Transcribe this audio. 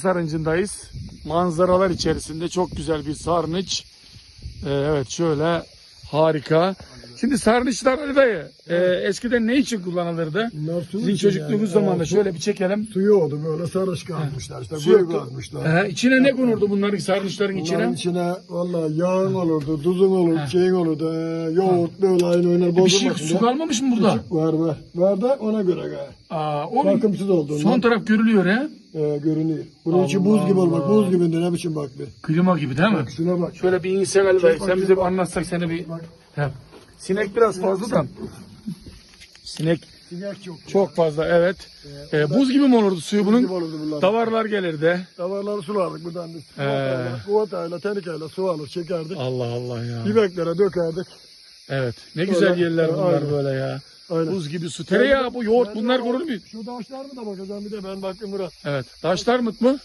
Sarıncı'ndayız. Manzaralar içerisinde çok güzel bir sarnıç. Ee, evet şöyle harika. Şimdi sarnıçlar Ali dayı e, eskiden ne için kullanılırdı? Bunlar su Sizin için çocukluğunuz yani. zamanında su- şöyle bir çekelim. Suyu oldu böyle sarış kazmışlar işte Suyu- kuyu kazmışlar. Ee, içine ne konurdu bunların sarnıçların Bunların içine? içine valla yağın olurdu, tuzun olurdu, şeyin olurdu, ee, yoğurt böyle aynı oynar Bir şey su kalmamış mı burada? Var var. Var da ona göre gayet. Aa, Bakımsız olduğundan son taraf görülüyor he. Ee, görünüyor. Bunun içi Allah buz gibi olmak, Allah. buz gibi ne biçim bak bir. Klima gibi değil mi? Bak şuna bak. Şöyle bir insen Ali dayı. Sen bize bir anlatsak seni bir. Bak. He. Sinek biraz fazla da. Sinek Sinek çok. çok fazla evet. Ee, buz gibi mi olurdu suyu Buz gibi bunun? olurdu bunlar. Davarlar gelirdi. Davarları sulardık buradan biz. Ee. Kuvatayla, tenikeyle su alır, çekerdik. Allah Allah ya. Bibeklere dökerdik. Evet. Ne güzel Böyle, yerler bunlar aynen. böyle ya. Aynen. Buz gibi su. Tereyağı bu yoğurt bunlar korur mu? Şu taşlar mı da bakacağım bir de ben baktım Murat. Evet. Taşlar mı mı?